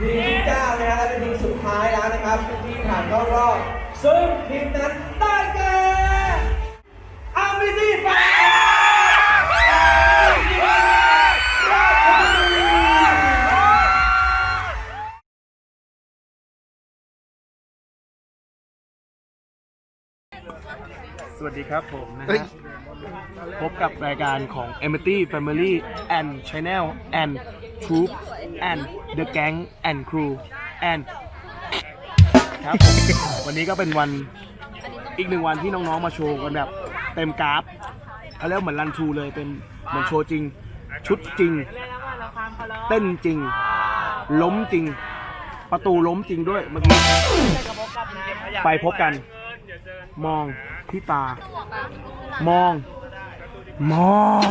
ทีมที่เก้านะฮะและเป็นทีมสุดท้ายแล้วนะครับที่ผ่านเข้ารอบซึ่งทีมนั้นได้แก่อาร์มิตี้ไฟสวัสดีครับผมนะฮะพบกับรายการของ e m i t y Family and Channel and Troop and The Gang and Crew and ครับผม วันนี้ก็เป็นวันอีกหนึ่งวันที่น้องๆมาโชว์กันแบบเต็มกราฟเขาเรียกว่าเหมือนรันทรูเลยเป็นเหมือนโชว์จริง ชุดจริง เต้นจริง ล้มจริง ประตูล้มจริงด้วยเมื่อกี้ไปพบกัน มองที่ตา มอง มอง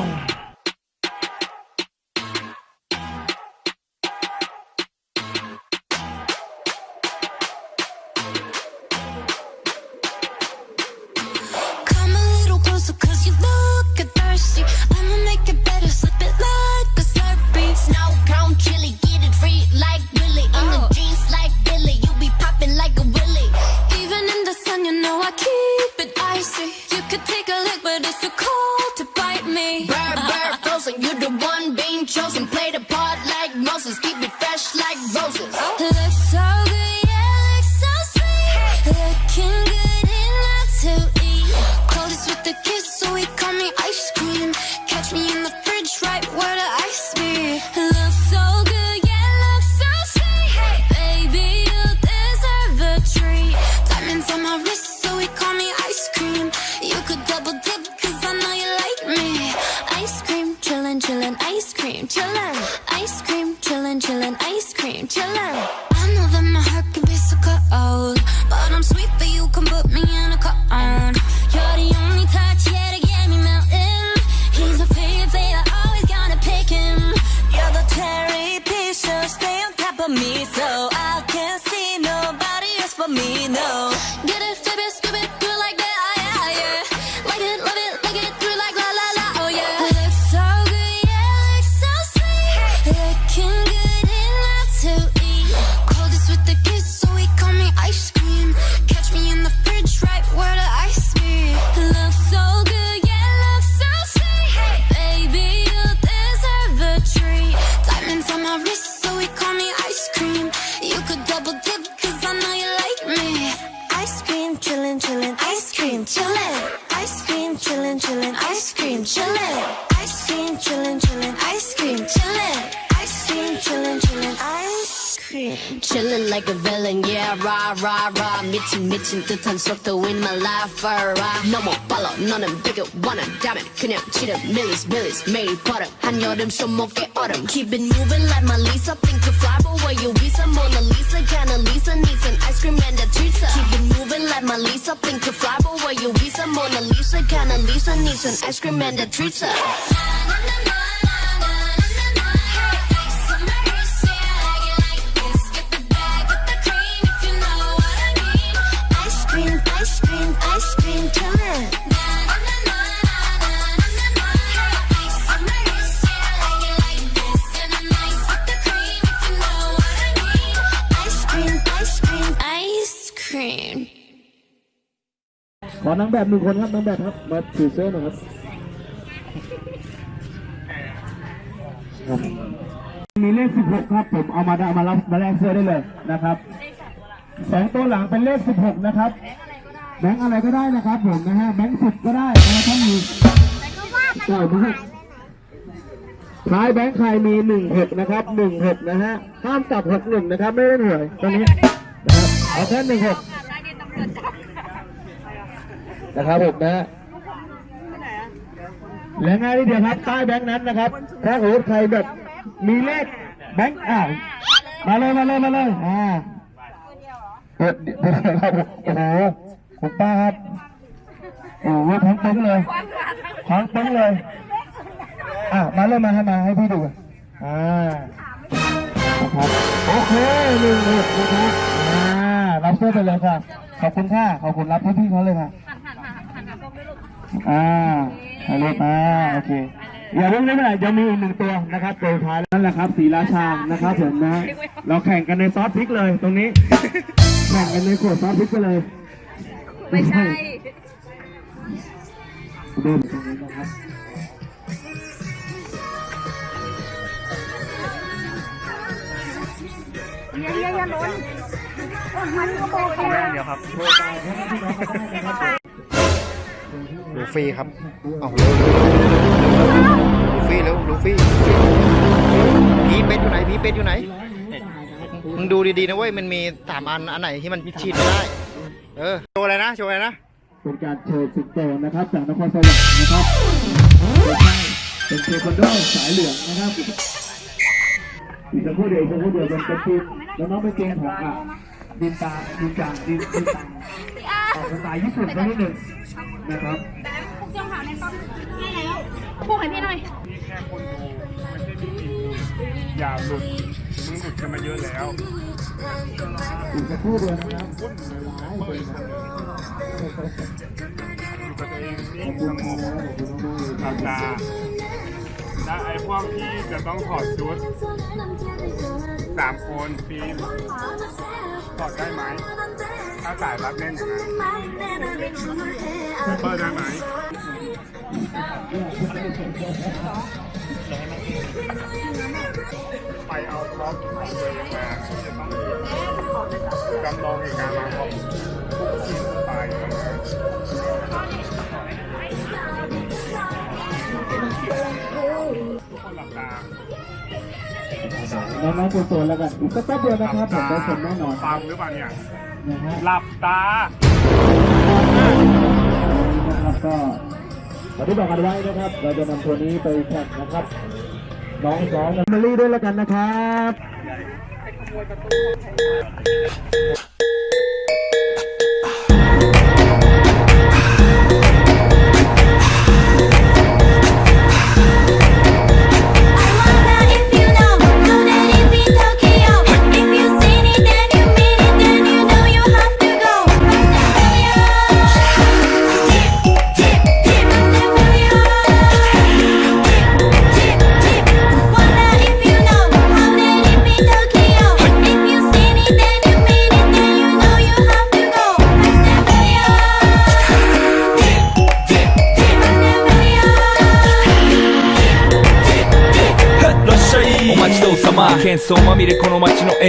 미친, 미친 듯한 속도 in my life, alright. 너무 빨라, 너는 되게 원한다면 그냥 치는 millies, millies. 매일 버릇, 한여름 손목에 얼음. Keep it moving like my Lisa. Think you fly, but where you visa? Mona Lisa, kinda Lisa, needs an ice cream and a pizza. Keep it moving like my Lisa. Think you fly, but where you visa? Mona Lisa, kinda Lisa, needs an ice cream and a pizza. Ice นางแบบหนึ่งคนครับนางแบบครับ มาถือเสื้อหน่อยครับมีเลข 16 ครับ ผมเอามาได้มารับมาแลกเสื้อได้เลยนะครับสองตัวหลังเป็นเลข 16 นะครับแบงค์อะไรก็ได้นะครับ ผมนะฮะแบงค์สิบก็ได้นะครับท่านมีใช่ไหมครับท้ายแบงค์ใครมี16นะครับ16นะฮะห้ามจับ61นะครับ ไม่ได้หน่วยตอนนี้นะครับเอาแค่16นะครับผมนะและง่ายทีเดียวครับใต้แบงค์นั้นนะครับ ถ้าโอ้ใครแบบมีเลขแบงค์อ่ามาเลยมาเลยมาเลยอ่าเดี๋ยวเดี๋ยวครับโอ้โหคุณป้าครับโอ้โหทั้งตึงเลยทั้งตึงเลยอะมาเลยมาให้มาให้พี่ดูอ่าครับโอเคหนึ่งหกนะครับอ่ารับเสื้อไปเลยค่ะขอบคุณค่ะขอบคุณรับพี่ๆเขาเลยค่ะ อ่าให้ลูกอ่าโอเคอย่าเพิ่งได้เมื่อไหร่จะมีอีกหนึ่งตัวนะครับตัวสุดท้ายนั่นแหละครับสีราชานะครับผมนะ เราแข่งกันในซอสพริกเลยตรงนี้ แข่งกันในขวดซอสพริกไปเลยไม่ใช่เดินตรงนี้นะครับเยี่ยเยี่ยอย่าล้นมันก็บอกไปเดี๋ยวครับ ลูฟี่ครับเอาเร็วลูฟี่เร็วลูฟี่พีเป็ดอยู่ไหนพีเป็ดอยู่ไหน มึงดูดีๆนะเว้ย มันมีสามอัน อันไหนที่มันฉีดไม่ได้ เออ โชว์อะไรนะ โชว์อะไรนะ เป็นการเชิญสิงโตนะครับ จากนครสวรรค์นะครับ เป็นเทควันโดสายเหลืองนะครับอีกสักครู่เดียวอีกสักครู่เดียวเป็นเป็นทีมแล้วน้องเป็นเกมของอะดินตาดินจางดินดินตังออกสไตล์ญี่ปุ่นสักนิดหนึ่ง นะครับพูดให้พี่หน่อยแค่คนดูไม่ใช่มีจริงอย่าหลุดมึงหลุดกันมาเยอะแล้วอีกสักครู่เดียวนะครับอยู่กับตัวเองนิ่งสงบหลับตาและไอ้พวกที่จะต้องถอดชุด สามคนฟิล์มถอดได้ไหม ถ้าสายรัดแน่นอย่างนั้นเปิดได้ไหมไปเอาพร็อพของตัวเองมาที่จะต้องจำลองเหตุการณ์มาของทุกชิ้นไปทุกคนหลับตา น้องๆตัวโซนแล้วกันอีกสักแป๊บเดียวนะครับผมได้ชมแน่นอนฟังหรือเปล่าเนี่ย นะฮะหลับตา นะครับก็วันที่บอกกันไว้นะครับ เราจะนำตัวนี้ไปแข่งนะครับ น้องซ้อมมาลี่ด้วยแล้วกันนะครับ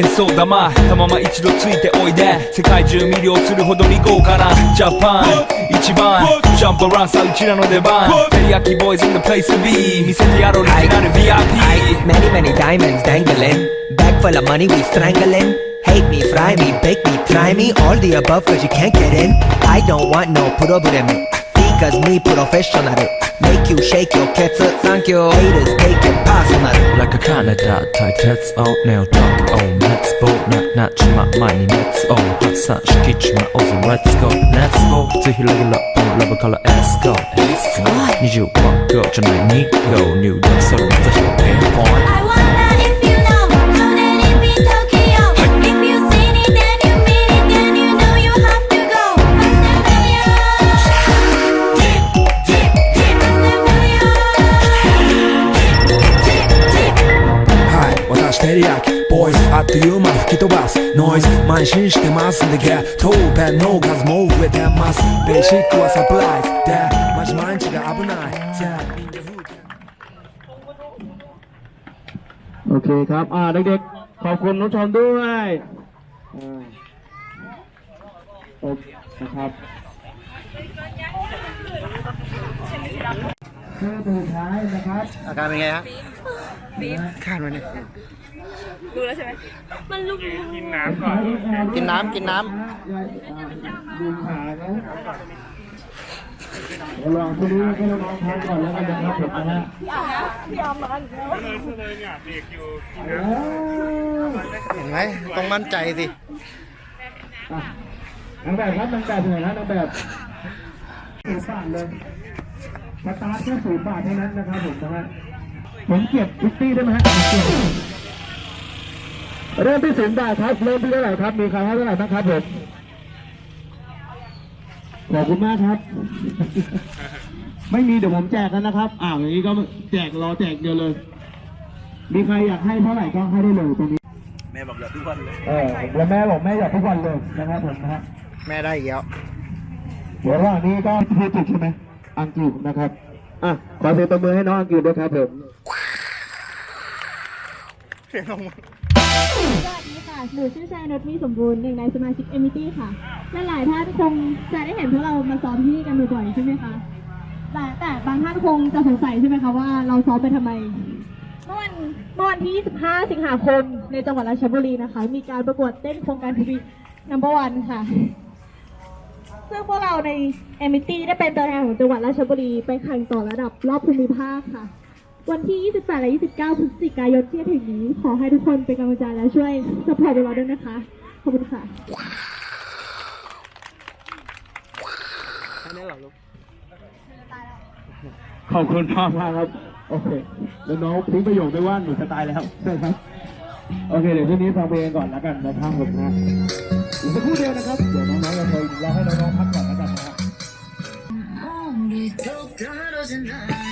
演奏玉たまま一度ついておいで世界中魅了するほどに豪華なジャパン一番ジャンプランさうちらの出番テリヤキボーイズ in the place to be 見せてやろうオリジナル VIP Many, many diamonds dangling. Bag full of money, we strangling. Hate me, fry me, bake me, try me. All the above, cause you can't get in. I don't want no problem. Because me professional. Make you shake your cats, thank you. Haters take it personal. Like a Canada type that's all nail talk oh let's go ななっちま前に let's all 発散しきちまおうぜ let's go let's go ぜひレギュラーラブから let's go let's go 20万個じゃない2個入力それまた一ピンポイント リヤキボーイズあっという間吹き飛ばすノイズ慢心してますんでゲットペンの数も増えてますベーシックはサプライズでマジ毎日が危ない全員で吹いて โอเคครับ อ่าเด็กๆ ขอบคุณน้องชอมด้วยอ่าโอเคนะครับคือสุดท้ายนะครับ อาการเป็นไงฮะคาดไว้เนี่ย กินน้ำก่อนกินน้ำกินน้ดูขาเขาลองคุณดูให้น้องๆทานก่อนแล้วกันนะครับผมนะฮะเลยเลยเนี่ยเด็กอยู่กินน้ำเห็นไหมต้องมั่นใจสิอะนางแบบครับนางแบบเป็นไงนะนางแบบสูบบาทเลยสตาร์ทแค่สูบบาทเท่านั้นนะครับผมนะฮะผมเก็บพิตตี้ได้ไหมฮะผม เก็บเริ่มที่ศูนย์บาทครับเริ่มที่เท่าไหร่ครับ มีใครให้เท่าไหร่บ้างครับผมขอบคุณมากครับ ไม่มีเดี๋ยวผมแจกกันนะครับอ่าอย่างนี้ก็แจกรอแจกเดียวเลย มีใครอยากให้เท่าไหร่ก็ให้ได้เลยตรงนี้ แม่บอกอย่าทุกวันเลย เออแล้วแม่บอกแม่อยากทุกวันเลยนะครับผมนะฮะแม่ได้อีกแล้วเดี๋ยวระหว่างนี้ก็พูดถูกใช่ไหมอังกฤษนะครับอะขอเสียงตบมือให้น้องอังกฤษด้วยครับผมสวัสดีค่ะ หนูชื่อชายนทมีสมบูรณ์หนึ่งในสมาชิกเอมิตี้ค่ะ และหลายท่านคงจะได้เห็นพวกเรามาซ้อมที่นี่กันบ่อยๆใช่ไหมคะ แต่แต่บางท่านคงจะสงสัยใช่ไหมคะว่าเราซ้อมไปทำไม เมื่อวันเมื่อวันที่ 25 สิงหาคมในจังหวัดราชบุรีนะคะ มีการประกวดเต้นโครงการทีวีนัมเบอร์วันค่ะ ซึ่งพวกเราในเอมิตี้ได้เป็นตัวแทนของจังหวัดราชบุรีไปแข่งต่อระดับรอบภูมิภาคค่ะ วันที่ 28 และ 29 พฤศจิกายนที่จะถึงนี้ ขอให้ทุกคนเป็นกำลังใจและช่วยสปอร์ตเราด้วยนะคะ ขอบคุณค่ะแค่นี้เหรอลูกขอบคุณมากมากครับ โอเค แล้วน้องทิ้งประโยคด้วยว่าหนูจะตายแล้วใช่ครับ โอเค เดี๋ยวช่วงนี้ฟังเพลงก่อนแล้วกันนะครับผมนะอีกสักครู่เดียวนะครับ เดี๋ยวน้องๆจะโทรรอให้น้องๆพักก่อนแล้วกันนะฮะอ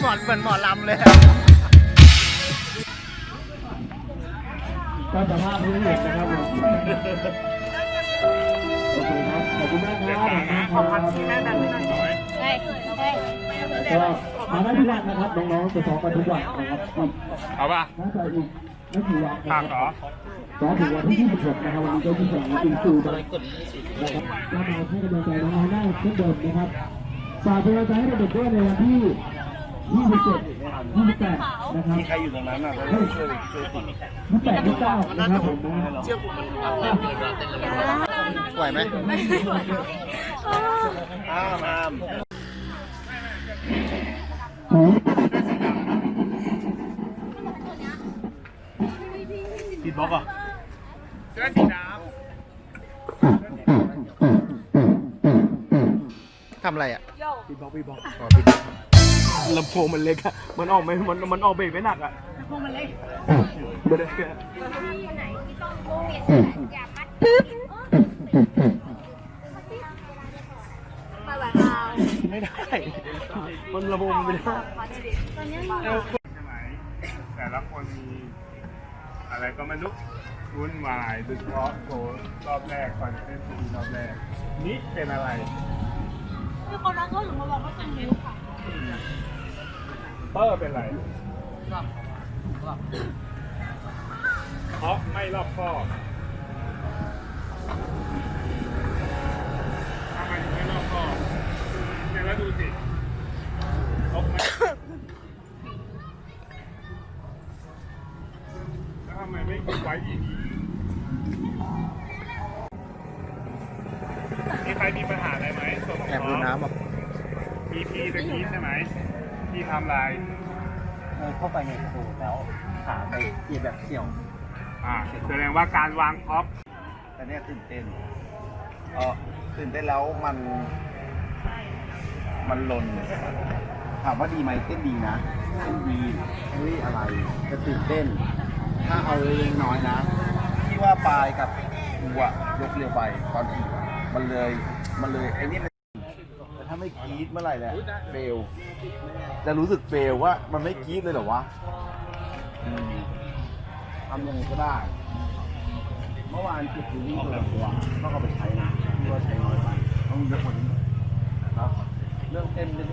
หมอนเหมือนหมอลำเลยก็สภาพที่เห็นนะครับผมโอเคครับขอบคุณมากครับขอบคุณที่แนะนำให้หน่อยก็มาได้ทุกวันนะครับน้องๆจะซ้อมกันทุกวันนะครับอีกเอาป่ะ น่าจะอีกไม่กี่วันนะผักเหรอบซ้อมถึงวันที่26นะครับวันนี้ก็ที่สองปีสูนะครับก็มาให้กำลังใจน้องๆได้เช่นเดิมนะครับฝากเป็นกำลังใจให้เด็กๆด้วยในวันที่27 28นะครับใครอยู่ตรงนั้นอะช่วยช่วยช่วยติด28 29นะครับผมมันะไหวไหมอ้ามอ้าม ติด บล็อกอะเสื้อสีดทำอะไรอะำติดบล็อกพี่บล็อกอ๋อพี่ลำโพงมันเล็กอะมันออกไม่มันมันออกเบรกไม่หนักอะลำโพงมันเล็กไม่ได้อะไม่ได้ มันลำโพงมันไม่ได้ แต่ละคนมี อะไรก็ไม่รู้วุ่นวายโดยเฉพาะโชว์รอบแรกคอนเทนต์ทีรอบแรก นี่เป็นอะไรมีคนรักก็ถึงมาบอกว่าเป็นนิ้วค่ะเปอร์เป็นอะไรเพราะไม่รอบคอบทำไมถึงไม่รอบคอบเนี่ยแล้วดูสิลบไหมแล้วทำไมไม่คิดไว้อีกมีใครมีปัญหาอะไรไหมส่ง แอบดูน้ำอะ มีพีตะกี้ใช่ไหม ที่ทำลายเข้าไปในประตูแล้วขาไปเหยียบแบบเสี่ยว อ่าแสดงว่าการวางพ็อปแต่เนี่ยตื่นเต้นเออตื่นเต้นแล้วมัน มันลน ถามว่าดีไหมเต้นดีนะเต้นดีเฮ้ยอะไรจะตื่นเต้น ถ้าเอาเล็กน้อยนะที่ว่าปลายกับหัวยกเร็วไปตอนขี่อะมันเลย มันเลยไอ้นี่มันแต่ถ้า ไม่กรีดเมื่อไหร่แหละเฟลจะรู้สึกเฟลว่ามันไม่กรีดเลยเหรอวะอืมทำยังไงก็ได้ เมื่อวานจุดยูนี่ตัวละตัวต้องเอาไปใช้นะที่ว่าใช้น้อยไปต้องเยอะกว่านี้นะครับเรื่องเต้นเป็น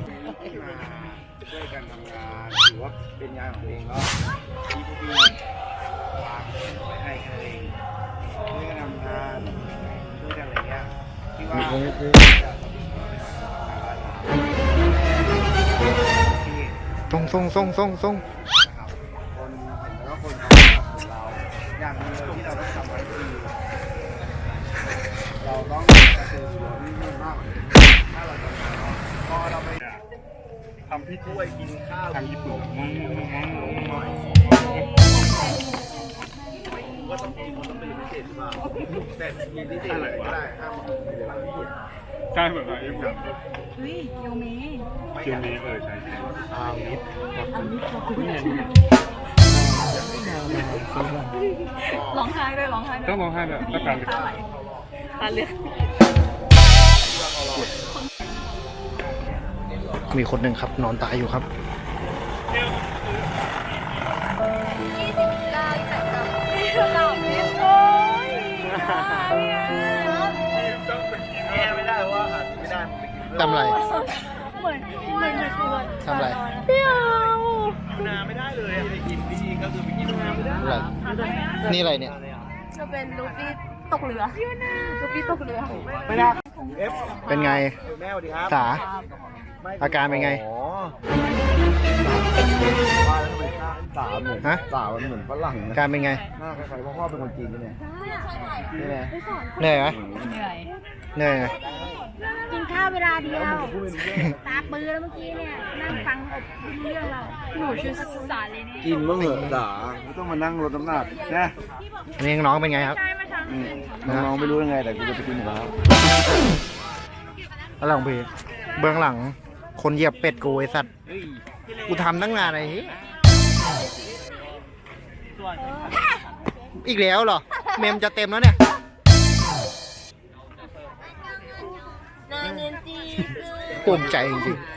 ช่วยกันทำงานถือว่าเป็นงานของตัวเองก็ที่พวกพี่วางไว้ให้แค่นั้นเองช่วยกันทำงานช่วยกันอะไรเงี้ยที่ว่า ส่งส่งส่งส่งส่งครับคนเห็นแล้วก็คนเราอย่างที่เราต้องทำไว้คือเราต้องกระตือรือร้นมากกว่านี้ถ้าเราจะทำพอเราไปทำพี่ช่วยกินข้าวทางญี่ปุ่นงงงงงงงว่าต้องกินต้องเป็นพิเศษหรือเปล่าแต่กินพิเศษอะไรก็ได้ห้ามกินอะไรพิเศษ ใช่เหมือนกับเอ็มกับเฮ้ยโยเมคิวนี้เออใช่ใช่อามิดร้องไห้ด้วยร้องไห้ด้วยต้องร้องไห้แบบต้องการตาไหลตาเลือดมีคนหนึ่งครับ นอนตายอยู่ครับหลับนิดโอ้ยเนี่ย แก้ไม่ได้เพราะว่าอาหารไม่ได้มันไปกินทำอะไร เหมือนเหมือนเหมือนตัวทำอะไร เที่ยวนาไม่ได้เลยอะไปกินดีก็คือไปกินนาไม่ได้อะไรนี่อะไรเนี่ย จะเป็นลูฟี่ตกเรือลูฟี่ตกเรือ ไม่ได้ เอฟเป็นไง แม่สวัสดีครับสา อาการเป็นไง อ๋อว่าแล้วทำไมหน้าสาวเหมือนฮะ สาวมันเหมือนฝรั่งอานะการเป็นไง หน้าคล้ายๆพ่อพ่อเป็นคนจีนนี่ไงนี่ไงเหนื่อยไหมเหนื่อย เหนื่อยไหมกินข้าวเวลาเดียวตาปื้อแล้วเมื่อกี้เนี่ย นั่งฟังอบเรื่องเราหนูชื่อสาลีนี่กินบ้างเหรอสาไม่ต้องมานั่งลดน้ำหนักนะนี่น้องเป็นไงครับ ใช่ไหมคะอืมน้องๆไม่รู้ยังไงแต่กูจะไปกินหมูกระทะอะไรของพี่เบื้องหลัง คนเหยียบเป็ดกูไอสัตว์กูทำตั้งนานไอ้เหี้ยอีกแล้วเหรอ เมมจะเต็มแล้วเนี่ย นางเงินจี ภูมิใจจริงๆ